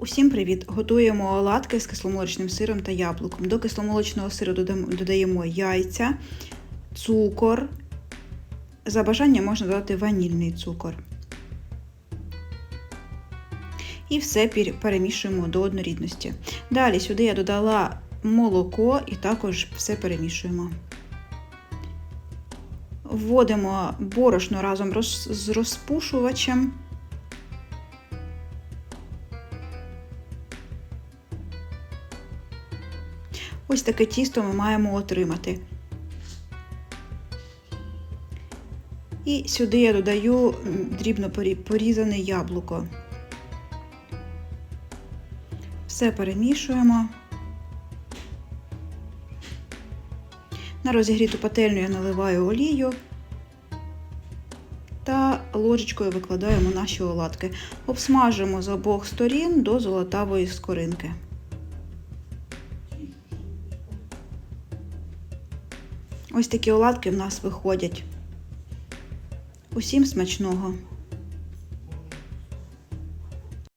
Усім привіт! Готуємо оладки з кисломолочним сиром та яблуком. До кисломолочного сиру додаємо яйця, цукор. За бажанням можна додати ванільний цукор. І все перемішуємо до однорідності. Далі сюди я додала молоко і також все перемішуємо. Вводимо борошно разом з розпушувачем. Ось таке тісто ми маємо отримати. І сюди я додаю дрібно порізане яблуко. Все перемішуємо. На розігріту пательню я наливаю олію та ложечкою викладаємо наші оладки. Обсмажимо з обох сторін до золотавої скоринки. Ось такі оладки в нас виходять. Усім смачного!